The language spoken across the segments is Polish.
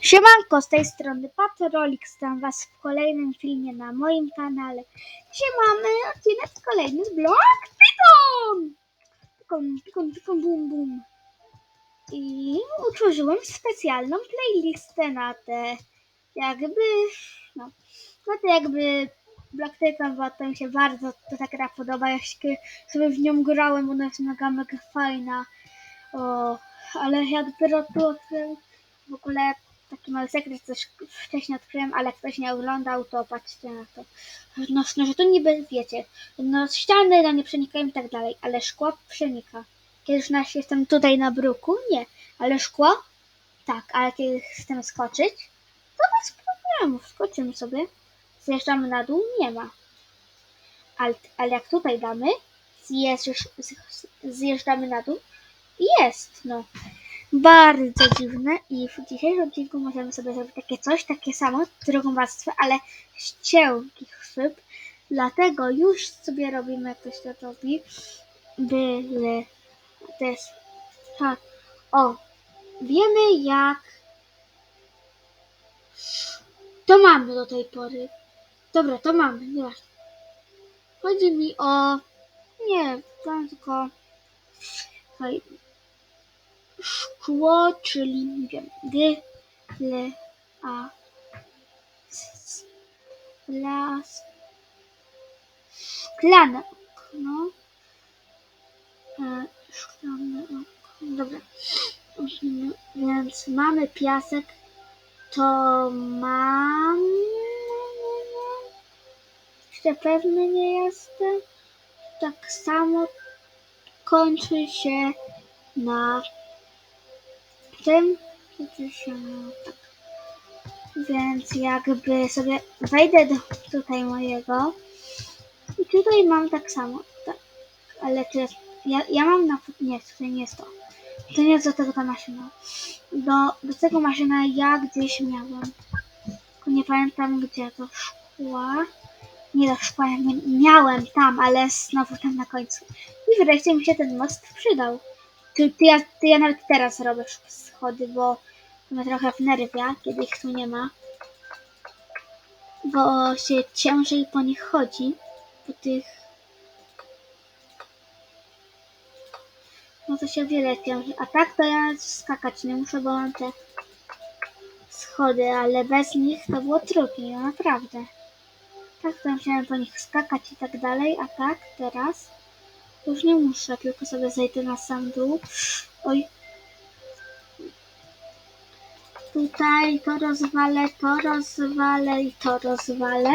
Siemanko, z tej strony Patrolik, witam was w kolejnym filmie na moim kanale. Dzisiaj mamy odcinek kolejny z Block Python! Python, python, python, bum, bum. I utworzyłem specjalną playlistę na te jakby, no, na te jakby Black Titan, bo mi się bardzo ta gra podoba. Ja się sobie w nią grałem, ona jest mega, mega fajna. O, ale ja dopiero tu w ogóle taki mały sekret, coś wcześniej odkryłem, ale ktoś nie oglądał, to patrzcie na to. No, no że to niby wiecie, no ściany no, nie przenikają i tak dalej, ale szkło przenika. Kiedy już nasz jestem tutaj na bruku, nie, ale szkło, tak, ale kiedy chcemy skoczyć, to bez problemów, skoczymy sobie, zjeżdżamy na dół, nie ma. Ale, ale jak tutaj damy, zjeżdż, zjeżdżamy na dół, jest, no bardzo dziwne i w dzisiejszym odcinku możemy sobie zrobić takie coś, takie samo, drugą warstwę, ale z cienкich szyb. Dlatego już sobie robimy, jak ktoś to robi, byle też. Ha. O, wiemy jak to mamy do tej pory. Dobra, to mamy, nieważne. Chodzi mi o... Nie, tam tylko... szkło, czyli nie wiem, l, a, las, szklane okno, e, szklane okno, dobra, więc mamy piasek, to mam, jeszcze pewny nie jestem, tak samo kończy się na tym się na tak. Więc jakby sobie wejdę do tutaj mojego i tutaj mam tak samo, tak. Ale to jest, ja, ja mam na, nie, to nie jest to. To nie jest do tego ta maszyna. Do, do tego maszyna ja gdzieś miałem. Tylko nie pamiętam gdzie to szkła. Nie do szkła, nie, miałem tam, ale znowu tam na końcu. I wreszcie mi się ten most przydał. Ty, ty, ja, ty ja nawet teraz robię schody, bo mnie trochę wnerwia, kiedy ich tu nie ma. Bo się ciężej po nich chodzi. Po tych... No to się wiele ciężej. A tak to ja skakać nie muszę, bo mam te schody, ale bez nich to było trudniej, no naprawdę. Tak to musiałem po nich skakać i tak dalej, a tak teraz już nie muszę, tylko sobie zejdę na sam dół. Oj. Tutaj to rozwalę, to rozwalę i to rozwalę.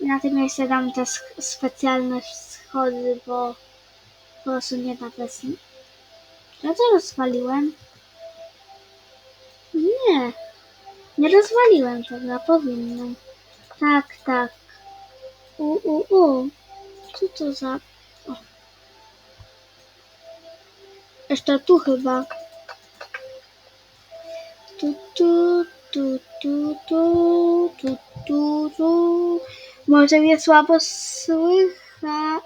I na tym miejscu dam te specjalne schody, bo po prostu nie da bez nich. Ja to rozwaliłem? Nie. Nie rozwaliłem tego, powinnam. Tak, tak. U, u, u. Co to za... Jeszcze tu chyba. Tu, tu, tu, tu, tu, tu, tu, tu. Może mnie słabo słychać.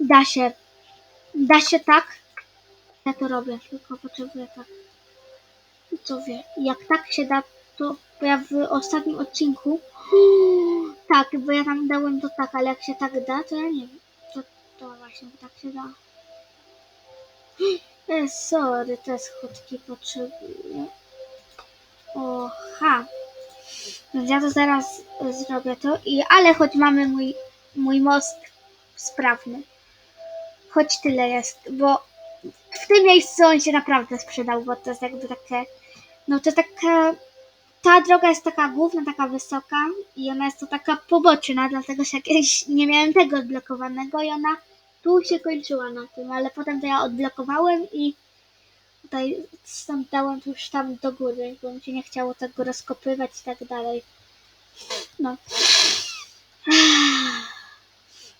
Da się. Da się tak? Ja to robię, tylko potrzebuję tak. Co wie, jak tak się da, to bo ja w ostatnim odcinku tak, bo ja tam dałem to tak, ale jak się tak da, to ja nie wiem. To, to właśnie tak się da. E, sorry, te schodki potrzebuję. Oha. Więc ja to zaraz e, zrobię to. I, ale choć mamy mój, mój most sprawny. Choć tyle jest, bo w tym miejscu on się naprawdę sprzedał, bo to jest jakby takie, no to taka, ta droga jest taka główna, taka wysoka i ona jest to taka poboczna, dlatego że jakieś nie miałem tego odblokowanego i ona tu się kończyła na tym, ale potem to ja odblokowałem i tutaj stąd dałem to już tam do góry, bo mi się nie chciało tego rozkopywać i tak dalej. No.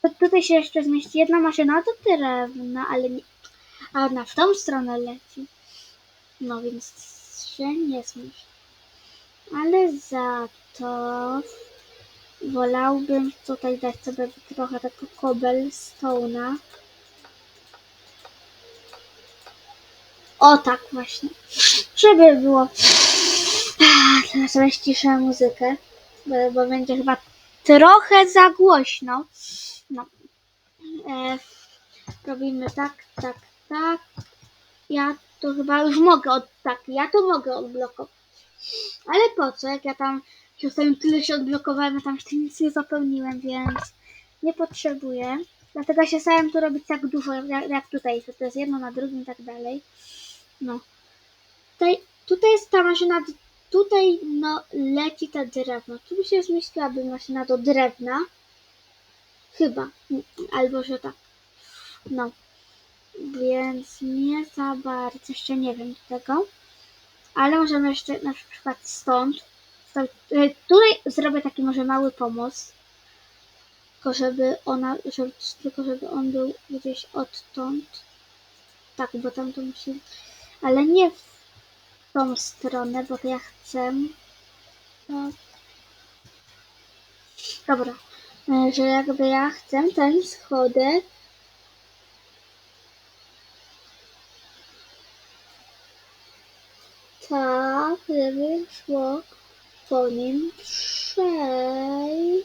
To tutaj się jeszcze zmieści jedna maszyna do drewna, ale nie, a ona w tą stronę leci. No więc się nie zmieści. Ale za to wolałbym tutaj dać sobie trochę tego cobblestone'a. O tak właśnie. Żeby było Ach, Teraz sobie ściszę muzykę, bo, bo będzie chyba trochę za głośno. No. E, robimy tak, tak, tak. Ja to chyba już mogę od tak, ja to mogę odblokować. Ale po co, jak ja tam ostatnio tyle się odblokowałem, ja tam jeszcze nic nie zapełniłem, więc nie potrzebuję. Dlatego się starałem tu robić tak dużo, jak, jak tutaj, to, jest jedno na drugim i tak dalej. No. Tutaj, tutaj jest ta maszyna, tutaj no leci ta drewno. Tu by się zmieściłaby maszyna do drewna. Chyba. Albo że tak. No. Więc nie za bardzo, jeszcze nie wiem tego. Ale możemy jeszcze na przykład stąd. Stąd e, tutaj zrobię taki może mały pomost. Tylko żeby ona, żeby, tylko żeby on był gdzieś odtąd. Tak, bo tam to musi. Ale nie w tą stronę, bo to ja chcę. Tak. Dobra. E, Że jakby ja chcę ten schodek tak, żeby szło po nim przej.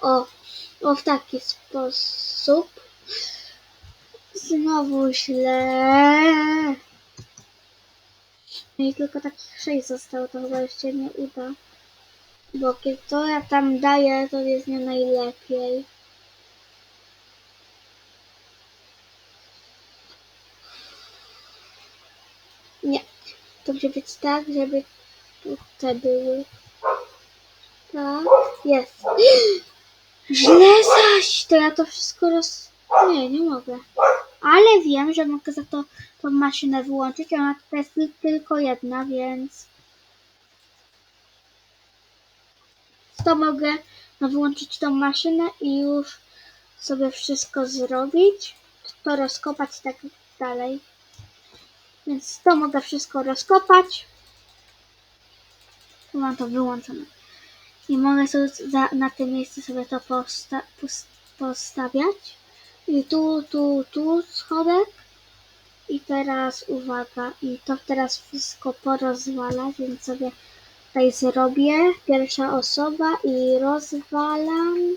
O, o w taki sposób. Znowu źle. No I tylko takich sześć zostało, to chyba jeszcze nie uda. Bo kiedy to ja tam daję, to jest nie najlepiej. Nie. Musi być tak, żeby tu te były. Tak, jest. Źle zaś! To ja to wszystko roz... Nie, nie mogę. Ale wiem, że mogę za to tą maszynę wyłączyć, a ona tutaj jest ty- tylko jedna, więc... To mogę no, wyłączyć tą maszynę i już sobie wszystko zrobić. To rozkopać tak dalej. Więc to mogę wszystko rozkopać. Tu mam to wyłączone. I mogę sobie za, na tym miejscu sobie to posta, pos, postawiać. I tu, tu, tu schodek. I teraz uwaga, i to teraz wszystko porozwala, więc sobie tutaj zrobię. Pierwsza osoba i rozwalam.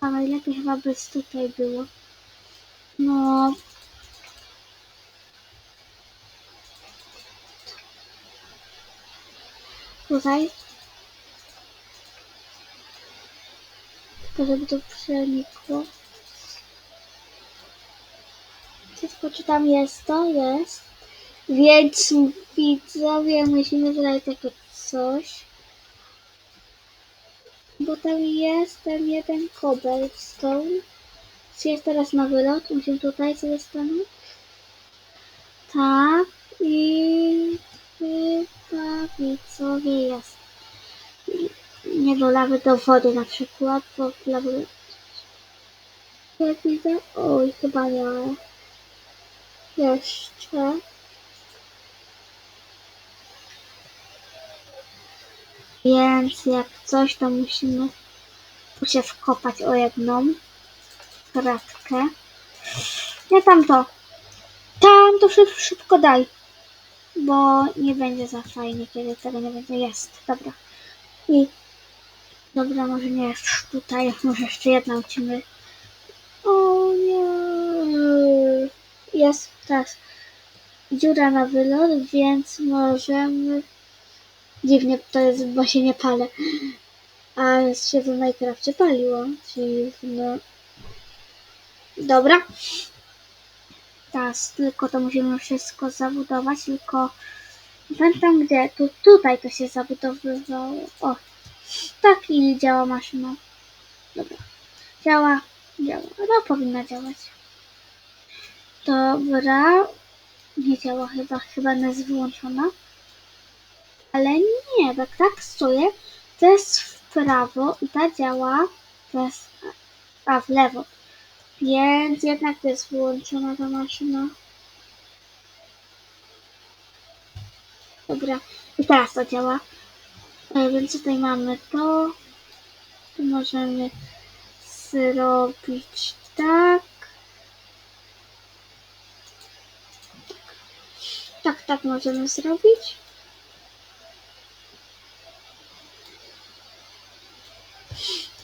A najlepiej chyba by tutaj było. No, tutaj. Tylko żeby to przenikło. Wszystko czy tam jest to? Jest. Więc widzowie musimy tutaj takie coś. Bo tam jest ten jeden cobblestone. Czy jest teraz na wylot? Musimy tutaj sobie stanąć. Tak. I chyba widzowie jest. Nie do lawy do wody na przykład, bo w lawy... Jak widzę? Oj, chyba nie. Jeszcze. Więc jak coś, to musimy tu się wkopać o jedną kratkę. Nie tam to. Tam to szyb, szybko daj. Bo nie będzie za fajnie, kiedy tego nie będzie. Jest, dobra. I dobra, może nie jest tutaj. Może jeszcze jedna musimy. O nie. Jest teraz dziura na wylot, więc możemy. Dziwnie to jest, bo się nie palę. A się w Minecrafcie paliło. Czyli no. Dobra. Teraz tylko to musimy wszystko zabudować, tylko pamiętam gdzie, tu, tutaj to się zabudowywało. O, tak i działa maszyna. Dobra, działa, działa, no powinna działać. Dobra, nie działa chyba, chyba jest wyłączona. Ale nie, bo tak stoję, to jest w prawo i ta działa, to jest, a w lewo. Więc jednak jest wyłączona ta maszyna. Dobra, i teraz to działa. E, więc tutaj mamy to. Tu możemy zrobić tak. Tak, tak możemy zrobić.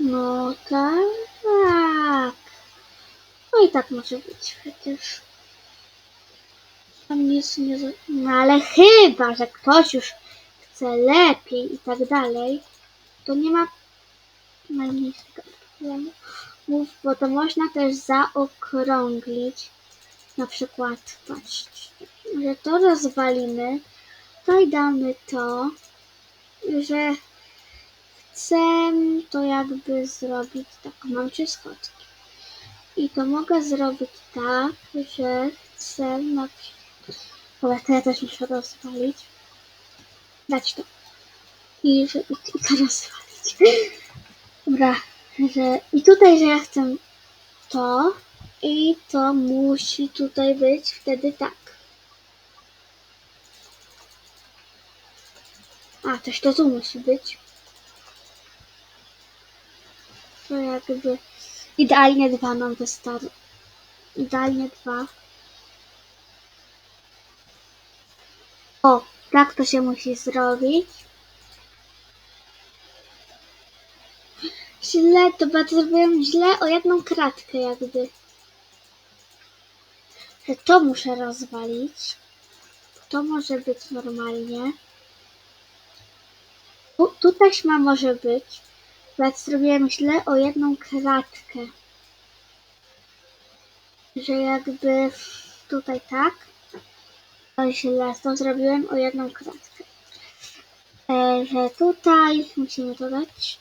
No tak. Tak może być przecież. Tam nic nie... No ale chyba, że ktoś już chce lepiej i tak dalej, to nie ma najmniejszego problemu. Mów, bo to można też zaokrąglić. Na przykład, patrzcie, że to rozwalimy, to i damy to, że chcę to jakby zrobić tak, mam trzy. I to mogę zrobić tak, że chcę na przykład, dobra, to ja też muszę rozwalić. Dać to. I, że, i, i to rozwalić. Dobra, że i tutaj, że ja chcę to i to musi tutaj być wtedy tak. A, też to tu musi być. To jakby idealnie dwa nam wystarczy. Idealnie dwa. O, tak to się musi zrobić. Źle, to bardzo zrobiłem źle o jedną kratkę jakby. Że to muszę rozwalić. To może być normalnie. Tu, tu taśma może być. Więc zrobiłem źle o jedną kratkę. Że jakby tutaj tak. To źle, to zrobiłem o jedną kratkę. E, że tutaj musimy dodać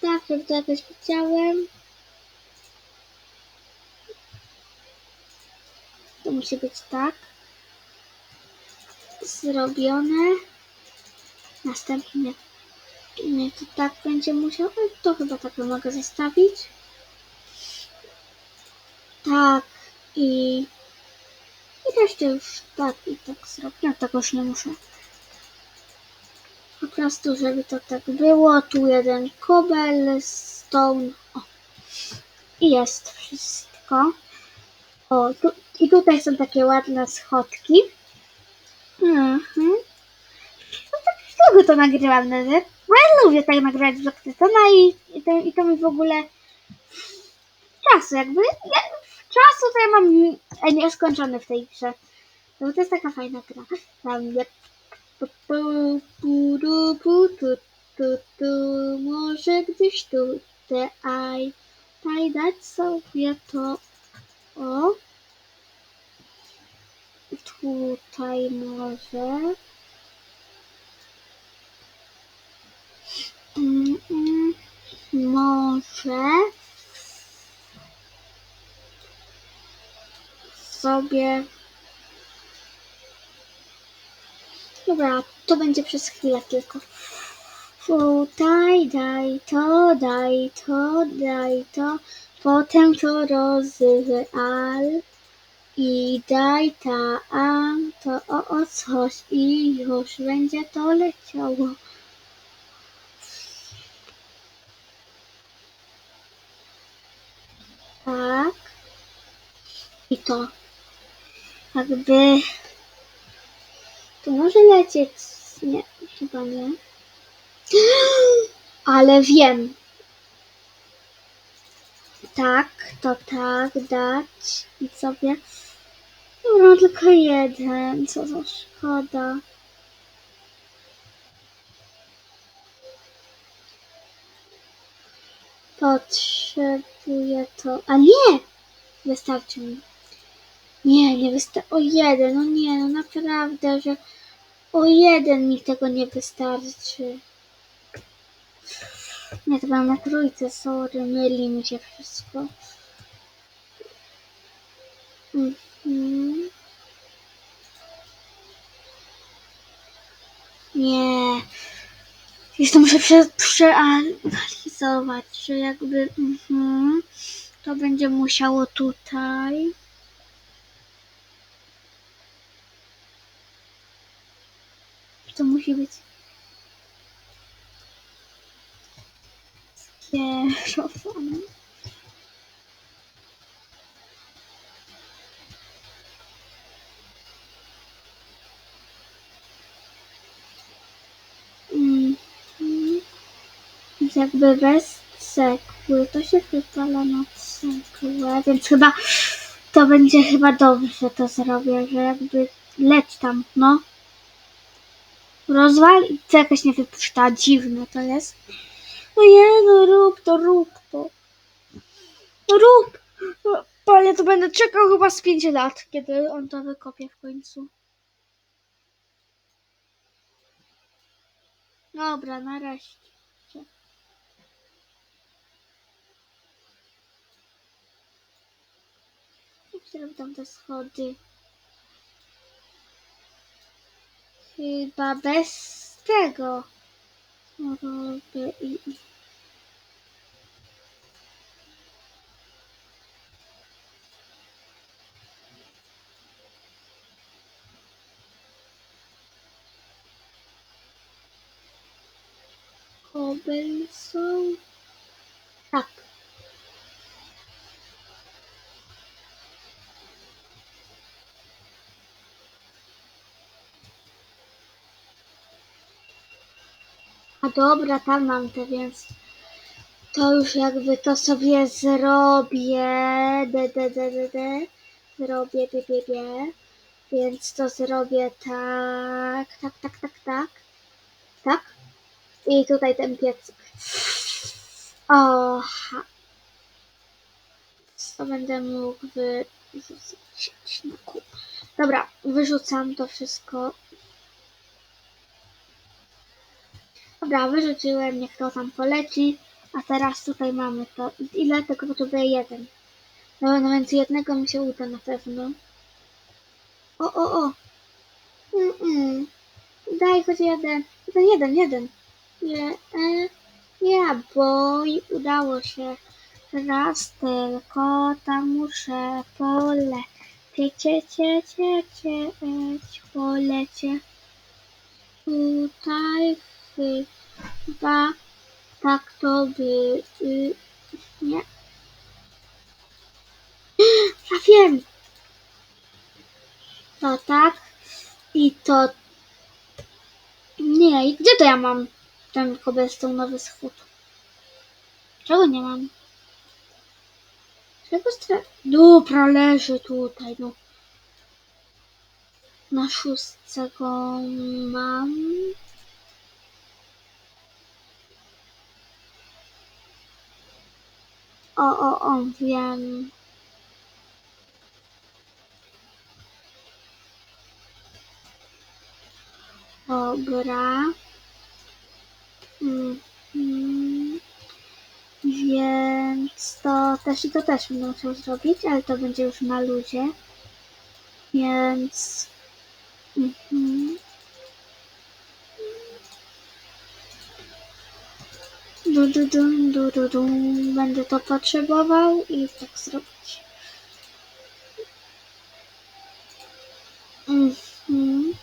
tak, żeby to jakoś widziałem. To musi być tak. Zrobione. Następnie nie, to tak będzie musiał. To chyba tak mogę zostawić. Tak i i resztę już tak i tak zrobię. Ja tego już nie muszę. Po prostu, żeby to tak było. Tu jeden cobblestone. O. I jest wszystko. O, tu, i tutaj są takie ładne schodki. Mhm. No tak długo to nagrywam nawet. Lubię tak nagrywać w Zaktytona i, i, to, i to mi w ogóle czasu jakby. Ja, czasu to ja mam nieskończony w tej grze. No to jest taka fajna gra. Tam jak tu, tu, tu, może gdzieś tutaj, taj dać sobie to, o, tutaj może, mm, może sobie Dobra, to będzie przez chwilę tylko. Tutaj daj to, daj to, daj to, potem to rozwal i daj tam to o, o coś i już będzie to leciało. Tak. I to jakby to może lecieć. Nie, chyba nie. Ale wiem. Tak, to tak dać i sobie. Dobra, tylko jeden. Co za szkoda. Potrzebuję to. A nie! Wystarczy mi. Nie, nie wystarczy. O jeden, no nie, no naprawdę, że o jeden mi tego nie wystarczy. Nie, to byłam na trójce, sorry, myli mi się wszystko. Mhm. Nie. Jeszcze muszę prze, przeanalizować, że jakby mhm, to będzie musiało tutaj. To musi być skierowane. Jakby bez cegły to się wypala na cegłę, więc chyba to będzie chyba dobrze to zrobię, że jakby leć tam, no. Rozwal i to jakoś nie wypuszcza, dziwne to jest. No nie, no rób to, rób to. No rób! No, Panie, to będę czekał chyba z 5 lat, kiedy on to wykopie w końcu. Dobra, nareszcie. Jak robi tam te schody? Chyba bez tego. I... i- Cobblestone. Tak. A dobra, tam mam te, więc to już jakby to sobie zrobię. D, d, d, d, d. Zrobię, bie, bie, bie. Więc to zrobię tak, tak, tak, tak, tak. Tak. I tutaj ten piecyk. Oha. To będę mógł wyrzucić na kup. Dobra, wyrzucam to wszystko. Dobra, wyrzuciłem, niech to tam poleci. A teraz tutaj mamy to. Ile tego potrzebuję? Jeden. No, no więc jednego mi się uda na pewno. O, o, o. Mm, mm. Daj choć jeden. Jeden, jeden, jeden. Nie, e, nie, bo udało się. Raz tylko tam muszę polecieć, cie, cie, cie, cie, polecie. Tutaj chyba tak to by... Y, nie. Ja wiem. To tak. I to... Nie, i gdzie to ja mam ten nowy schód? Czego nie mam? Czego stra... Dobra, leży tutaj, no. Na szóstce go mam. O, o, o, wiem. Dobra. Mhm. Więc to też i to też będę musiał zrobić, ale to będzie już na luzie. Więc... Mhm. Du, du, du, du, du, du. Będę to potrzebował i tak zrobić. Mhm.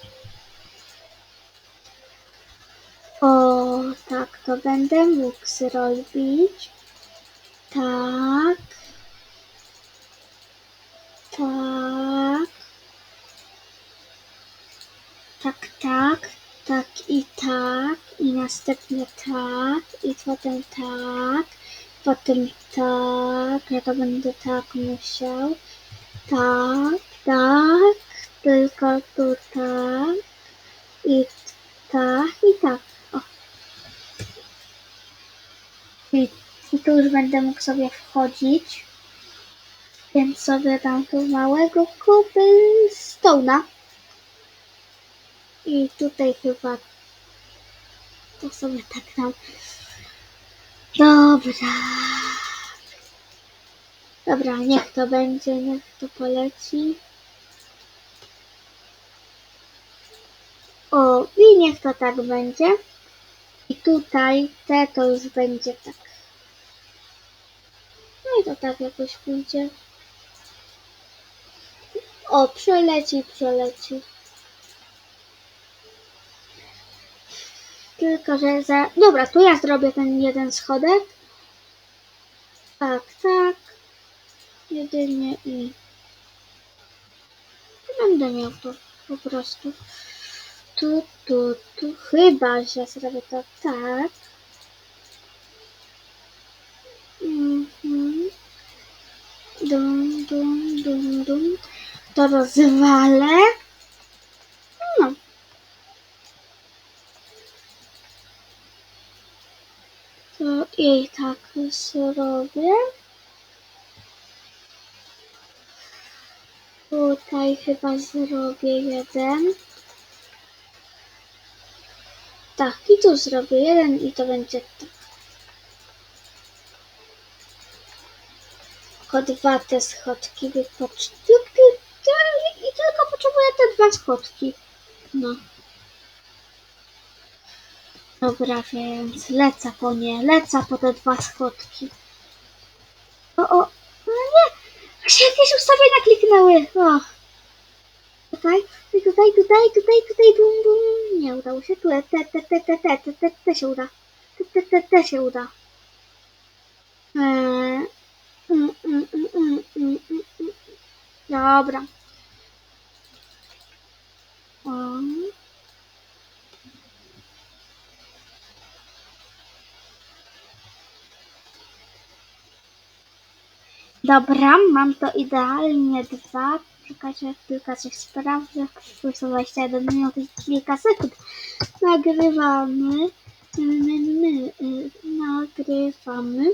O, tak, to będę mógł zrobić. Tak. Tak, tak. Tak i tak. I następnie tak. I potem tak. Potem tak. Ja to będę tak musiał. Tak, tak. Tylko tu tak. I tak, i tak. O. I, I tu już będę mógł sobie wchodzić. Więc sobie dam tu małego cobblestone'a. I tutaj chyba to sobie tak dam. Dobra. Dobra, niech to będzie, niech to poleci. O, i niech to tak będzie. I tutaj te to już będzie tak. No i to tak jakoś pójdzie. O, przeleci, przeleci. Tylko, że za... Dobra, tu ja zrobię ten jeden schodek. Tak, tak. Jedynie i... Będę miał to po prostu. Tu, tu, tu. Chyba, że zrobię to tak. Mhm. Dum, dum, dum, dum. To rozwalę. I tak zrobię. Tutaj chyba zrobię jeden. Tak, i tu zrobię jeden i to będzie tak. Tylko dwa te schodki wypocz... I tylko potrzebuję te dwa schodki. No. Dobra, więc lecę po nie, lecę po te dwa schodki. O, o, no nie! Się jakieś ustawienia kliknęły. O. Tutaj, tutaj, tutaj, tutaj, tutaj, bum, bum. Nie udało się. Tu, te, te, te, te, te, te, te, te się uda. Te, te, te, te się uda. Eee, mm, mm, mm, mm, mm. Dobra. O. Dobra, mam to idealnie dwa. Czekajcie, tylko coś sprawdzę. Są 21 minut i kilka sekund. Nagrywamy. My, my, y, nagrywamy.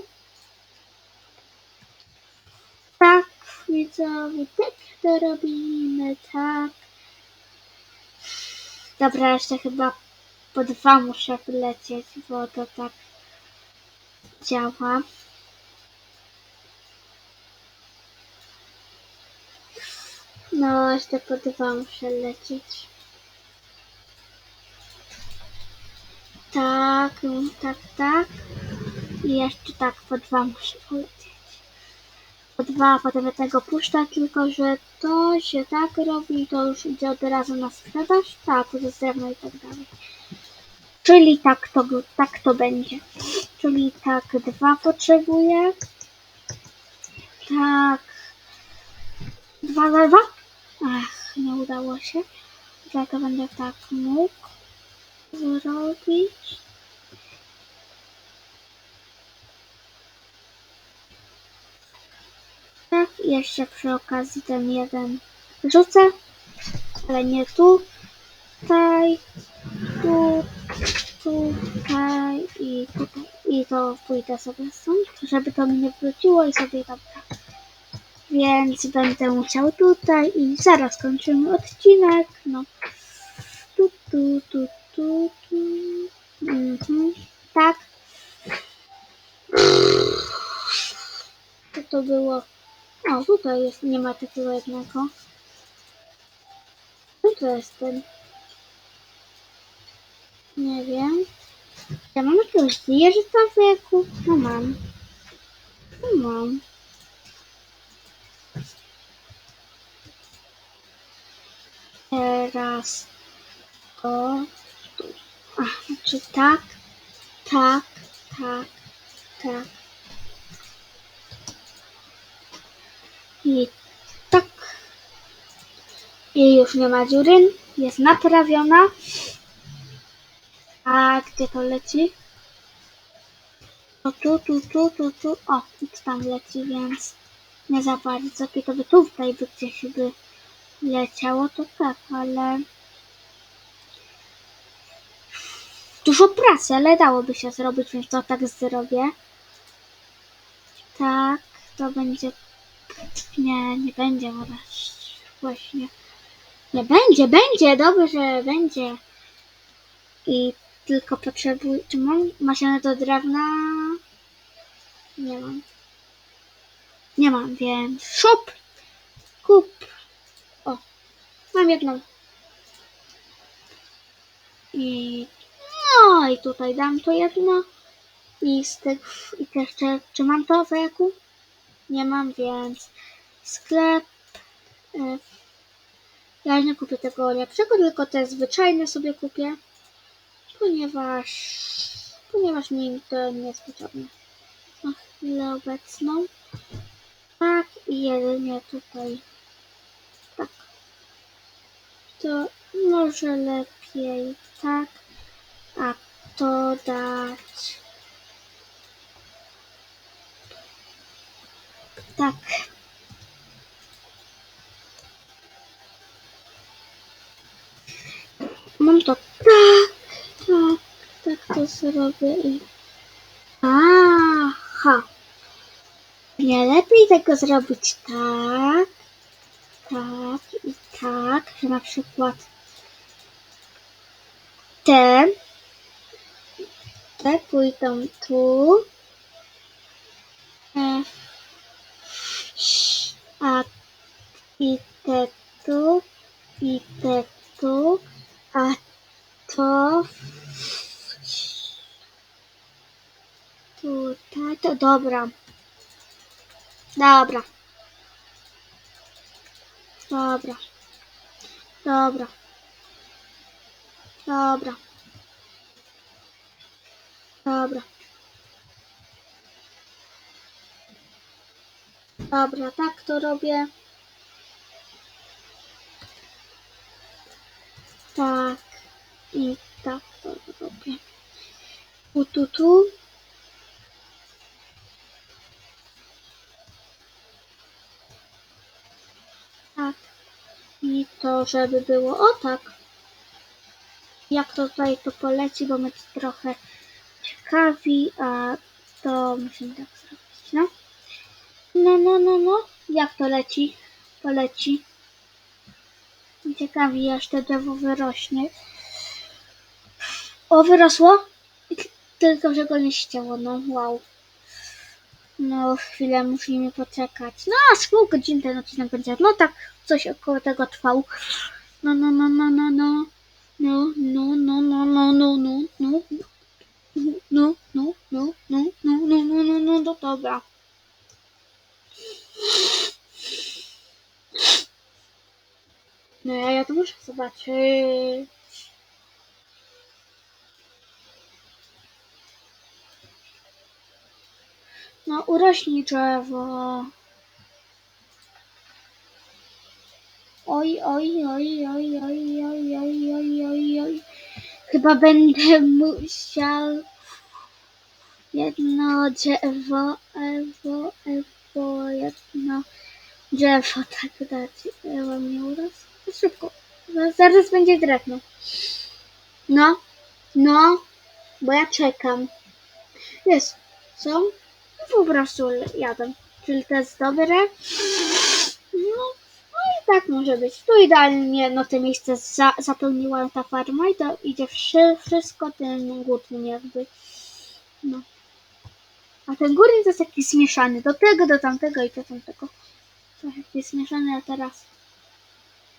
Tak, widzowie, tak to robimy, tak. Dobra, jeszcze chyba po dwa muszę wlecieć, bo to tak działa. No, jeszcze po dwa muszę lecieć. Tak, tak, tak. I jeszcze tak, po dwa muszę polecieć. Po dwa, potem ja tego puszczę, tylko że to się tak robi to już idzie od razu na sprzedaż. Tak, ze drewno i tak dalej. Czyli tak to, tak to będzie. Czyli tak, dwa potrzebuję. Tak. Dwa, dwa, dwa. Ach, nie udało się. Dlatego będę tak mógł zrobić. Tak, jeszcze przy okazji ten jeden rzucę, ale nie tu, tutaj, tu, tutaj i tutaj. I to pójdę sobie stąd, żeby to mi nie wróciło i sobie dobra. Więc będę musiał tutaj i zaraz kończymy odcinek. No. Tu, tu, tu, tu, tu. Mhm. Tak. Co to było? O, tutaj jest, nie ma takiego jednego. Co to jest ten? Nie wiem. Ja mam jakiegoś zwierzyca w wieku? No mam. No mam. Teraz to znaczy tak, tak, tak, tak. I tak. I już nie ma dziury. Jest naprawiona. A gdzie to leci? To tu, tu, tu, tu, tu. O, i tam leci, więc nie za bardzo. I to by tutaj by gdzieś by leciało, to tak, ale dużo pracy, ale dałoby się zrobić, więc to tak zrobię. Tak, to będzie. Nie, nie będzie. Właśnie. Nie będzie, będzie, dobrze, będzie. I tylko potrzebuję. Czy mam maszynę do drewna? Nie mam. Nie mam, więc shop. Kup. Mam jedną. I no i tutaj dam to jedno. I z tych, i jeszcze, czy mam to w jaku? Nie mam, więc sklep. e, Ja nie kupię tego lepszego, tylko te zwyczajne sobie kupię, ponieważ, ponieważ mi to nie jest potrzebne. Na chwilę obecną. Tak, i jedynie tutaj to może lepiej tak, a to dać. Tak. Mam to tak, tak, tak to zrobię i... Aha. Nie lepiej tego zrobić tak, tak i tak, że na przykład te, te pójdą tu, e, a i te tu, i te tu, a to tutaj, to dobra. Dobra. Dobra. Dobra. Dobra. Dobra. Dobra, tak to robię. Tak. I tak to robię. Tu, tu, tu. I to, żeby było o tak. Jak to tutaj to poleci, bo mnie to trochę ciekawi, a to musimy tak zrobić, no. No, no, no, no. Jak to leci? Poleci. Ciekawi, aż to drzewo wyrośnie. O, wyrosło? Tylko, że go nie ścięło, no wow. No, chwilę musimy poczekać. No, a z pół godziny ten odcinek będzie. No tak, coś około tego trwał. No, no, no, no, no, no. No, no, no, no, no, no, no, no. No, no, no, no, no, no, no, no, no, no, dobra. No, ja, ja to muszę zobaczyć. No, urośnij drzewo. Oj, oj, oj, oj, oj, oj, oj, oj, oj, oj. Chyba będę musiał jedno drzewo, ewo, ewo, jedno drzewo tak dać. Ewa mnie urosło. Szybko. Zaraz będzie drewno. No, no, bo ja czekam. Jest, co? Po prostu jadę. Czyli to jest dobre. No, no i tak może być. Tu idealnie no te miejsce za, zapełniła ta farma i to idzie wszy, wszystko ten górny jakby. No. A ten górny to jest taki zmieszany. Do tego, do tamtego i do tamtego. Trochę jest zmieszany, a teraz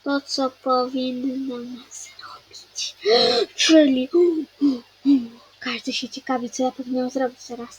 to, co powinnam zrobić. Czyli każdy się ciekawi, co ja powinnam zrobić teraz.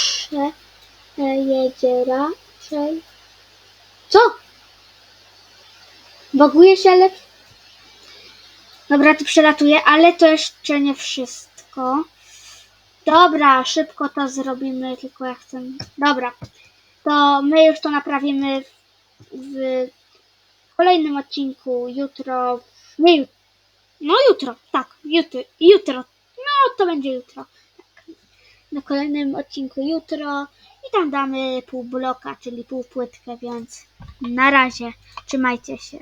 przejedzie raczej? Co? Boguje się, ale... Dobra, to przelatuje, ale to jeszcze nie wszystko. Dobra, szybko to zrobimy, tylko ja chcę... Dobra, to my już to naprawimy w, w kolejnym odcinku jutro. Nie. No jutro, tak, jutro, jutro. No to będzie jutro. Na kolejnym odcinku jutro i tam damy pół bloka, czyli pół płytkę, więc na razie trzymajcie się.